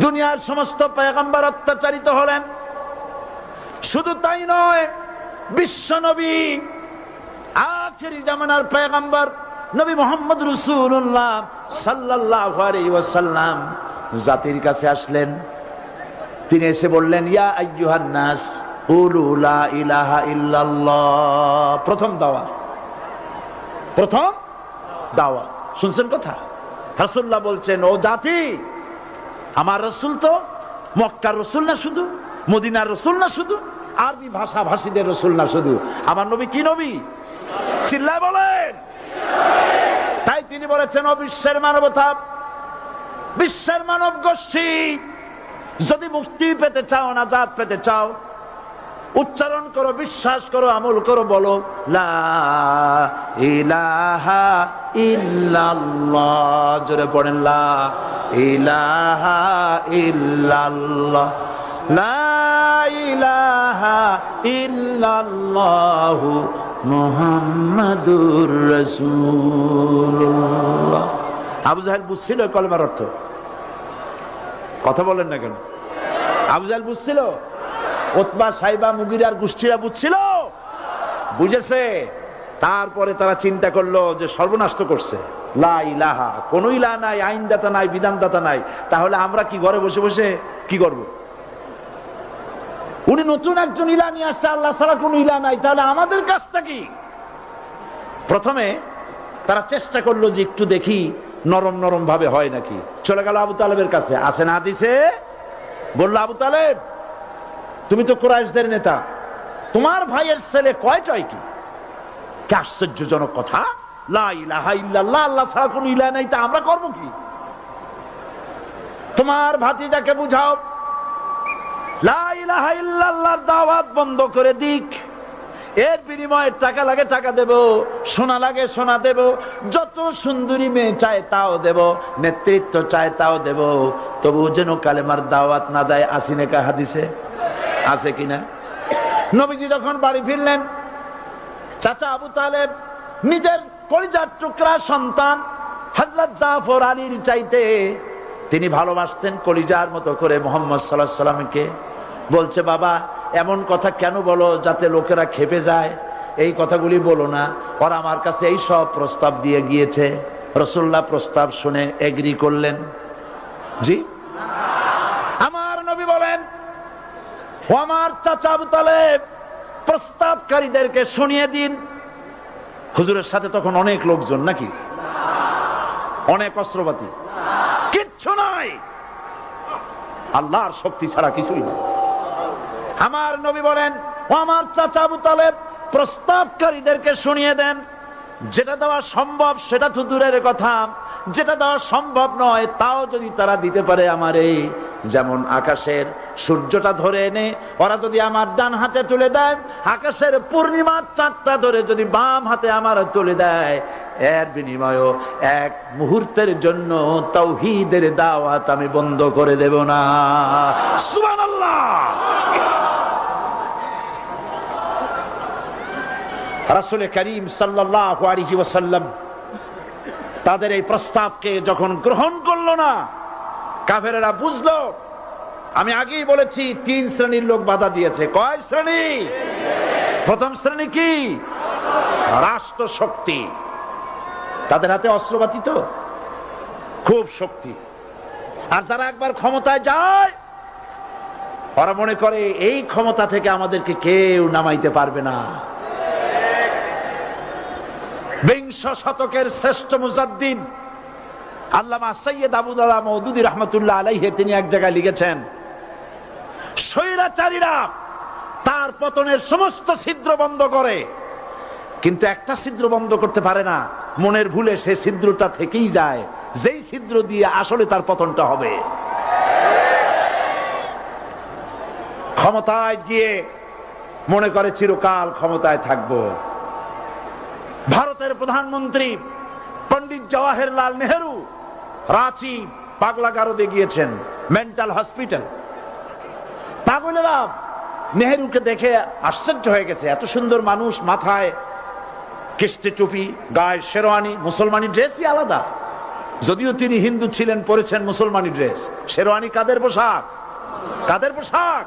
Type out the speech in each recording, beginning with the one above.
দুনিয়ার সমস্ত পেগম্বর অত্যাচারিত হলেন। শুধু তাই নয়, বিশ্ব নবী, আখেরি জামানার পেগম্বর নবী মোহাম্মদ রসুল্লাহ সাল্লাহ ওয়াসাল্লাম জাতির কাছে আসলেন। তিনি এসে বললেন, ইয়া আইয়ুহান নাস ইলাহা ইল্লাল্লাহ। প্রথম দাওয়া। প্রথম দাওয়া। শুনছেন কথা? রাসূলুল্লাহ বলছেন, ও জাতি আমার রসুল তো মক্কার রসুল না শুধু, মদিনার রসুল না শুধু, আরবি ভাষা ভাষীদের রসুল না শুধু। আমার নবী কি নবী? চিল্লায় বলেন। তাই তিনি বলেছেন, ও বিশ্বের মানবতা, বিশ্বের মানব গোষ্ঠী, যদি মুক্তি পেতে চাও না জাত পেতে চাও, উচ্চারণ করো, বিশ্বাস করো, আমল করো, বলো জোরে পড়েন, লা ইলাহা ইল্লাল্লাহ, লা ইলাহা ইল্লাল্লাহু মুহাম্মাদুর রাসূলুল্লাহ। আবু জাহেল বুঝছিল কলমার অর্থ? কথা বলেন না কেন? আবু জাহেল বুঝছিল? ওতবা সাইবা মুগিরার গোষ্ঠীরা বুঝছিল? বুঝেছে? তারপরে তারা চিন্তা করল যে সর্বনাশ করছে। লা কোন ইলা নাই, আইনদাতা নাই, বিধানদাতা নাই। তাহলে আমরা কি ঘরে বসে বসে কি করব? উনি নতুন একজন ইলা নিয়ে আসছে, আল্লাহ ছাড়া কোন ইলা নাই। তাহলে আমাদের কাজটা কি? প্রথমে তারা চেষ্টা করল যে একটু দেখি নরম নরম ভাবে হয় নাকি। চলে গেল আবু তালেবের কাছে। আসে না দিছে বলল, আবু তালেব, তুমি তো কোরআশদের নেতা। তোমার ভাইয়ের ছেলে কয়টাই কি? কি, আশ্চর্যজনক কথা। যত সুন্দরী মেয়ে চায় তাও দেব, নেতৃত্ব চায় তাও দেব। তবু যেন কালেমার দাওয়াত না দেয় আসিনে কা হাদিসে? আছে কিনা নবীজি যখন বাড়ি ফিরলেন, চাচা আবু তালেব নিজের কলিজার টুকরা সন্তান হজরত জাফর আলীর চাইতে। তিনি ভালোবাসতেন কলিজার মতো করে মোহাম্মদ সাল্লাহ সাল্লামকে বলছে, বাবা, এমন কথা কেন বলো যাতে লোকেরা খেপে যায়? এই কথাগুলি বলো না। ওরা আমার কাছে এই সব প্রস্তাব দিয়ে গিয়েছে। রসুল্লাহ প্রস্তাব শুনে এগ্রি করলেন। জি? আমার নবী বলেন আমার চাচা প্রস্তাবকারীদেরকে শুনিয়ে দিন। হুজুরের সাথে তখন অনেক লোকজন, নাকি? অনেক অস্ত্রপাতি। কিচ্ছু নাই! আল্লাহর শক্তি ছাড়া কিছুই না আমার নবী বলেন আমার চাচা আবু তালেব, প্রস্তাবকারীদেরকে শুনিয়ে দেন। যেটা দেওয়া সম্ভব, সেটা তো দূরের কথা। যেটা দেওয়া সম্ভব নয়, তাও যদি তারা দিতে পারে আমারে যেমন আকাশের সূর্যটা ধরে এনে, ওরা যদি আমার ডান হাতে তুলে দেয়, আকাশের পূর্ণিমার চারটা ধরে যদি বাম হাতে আমার তুলে দেয়, এর বিনিময় এক মুহূর্তের জন্য তৌহিদের দাওয়াত আমি বন্ধ করে দেব না। রাসুল করিম সাল্লাহ ওসাল্লাম তাদের এই প্রস্তাবকে যখন গ্রহণ করল না কাফেরেরা বুঝলো? আমি আগেই বলেছি, তিন শ্রেণির লোক বাধা দিয়েছে। কয় শ্রেণি? প্রথম শ্রেণি কি? রাষ্ট্র শক্তি তাদের হাতে অস্ত্রপাতি তো? খুব শক্তি। আর যারা একবার ক্ষমতায় যায়, ওরা মনে করে, এই ক্ষমতা থেকে আমাদেরকে কেউ নামাইতে পারবে না। বিংশ শতকের শ্রেষ্ঠ মুজাদ্দিন আল্লামা সৈয়দ আবুদাল্লাহ মৌদুদি রহমতুল্লাহ আলাইহে তিনি এক জায়গায় লিখেছেন, স্বৈরাচারীরা তার পতনের সমস্ত ছিদ্র বন্ধ করে। কিন্তু একটা ছিদ্র বন্ধ করতে পারে না, মনের ভুলে সে ছিদ্রটা থেকেই যায়, যেই ছিদ্র দিয়ে আসলে তার পতনটা হবে। ক্ষমতায় গিয়ে মনে করে চিরকাল ক্ষমতায় থাকব। ভারতের প্রধানমন্ত্রী পন্ডিত জওয়াহরলাল নেহেরু রাঁচি পাগলা গারদে গিয়েছেন মেন্টাল হসপিটাল পাগলেরা নেহেরুকে দেখে আশ্চর্য হয়ে গেছে, এত সুন্দর মানুষ, মাথায় কিস্তি টুপি, গায়ে শেরওয়ানি, মুসলমানি ড্রেসই আলাদা। যদিও তিনি হিন্দু ছিলেন, পরেছেন মুসলমানি ড্রেস। শেরওয়ানি কাদের পোশাক? কাদের পোশাক?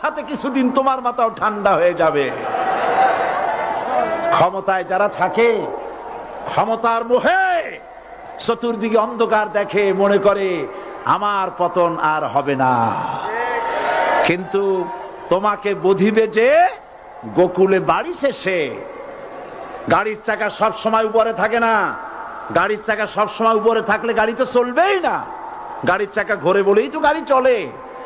সাথে কিছুদিন তোমার মাথাও ঠান্ডা হয়ে যাবে। ক্ষমতায় যারা থাকে, ক্ষমতার মোহে চতুর্দিকে অন্ধকার দেখে মনে করে, আমার পতন আর হবে না। কিন্তু তোমাকে বধিবে যে, গোকুলে বাড়ি শেষে। গাড়ির চাকা সব সময় উপরে থাকে না। গাড়ির চাকা সব সময় উপরে থাকলে গাড়ি তো চলবেই না। গাড়ির চাকা ঘোরে বলেই তো গাড়ি চলে।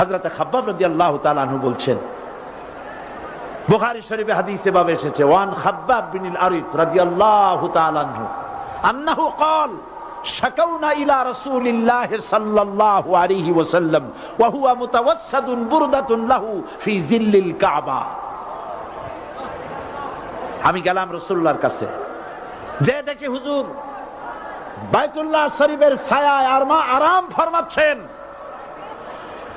হাজরতে খাব্বাব রাদি আল্লাহ তালানহু বলছেন বুখারী শরীফে হাদিসে ভাবে এসেছে ওয়ান খাব্বাব বিনিল আরিত রাদিয়াল্লাহু তাআলা আনহু আন্নাহু قال شكونا إلى رسول الله صلى الله عليه وسلم وهو متوسد بردة له في ظل الكعبة আমি গেলাম রসুল্লাহর কাছে যে দেখি হুজুর বাইতুল্লাহ শরীফের ছায়ায় আর মা আরাম ফরমাচ্ছেন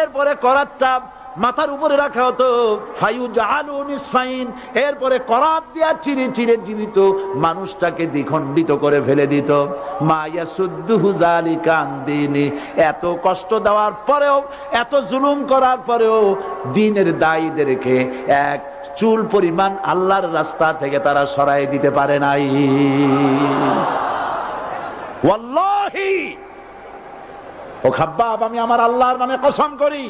এরপরে করাতটা মাথার উপরে রাখা হতো। এরপরে করাত দিয়া চিরে চিরে জীবিত মানুষটাকে দ্বিখণ্ডিত করে ফেলে দিত। জালিকা এত কষ্ট দেওয়ার পরেও, এত জুলুম করার পরেও দিনের দায়ীদেরকে এক চুল পরিমাণ আল্লাহর রাস্তা থেকে তারা সরাই দিতে পারে নাই। ওয়াল্লাহি! ও খাব্বাব আমি আমার আল্লাহর নামে কসম করি।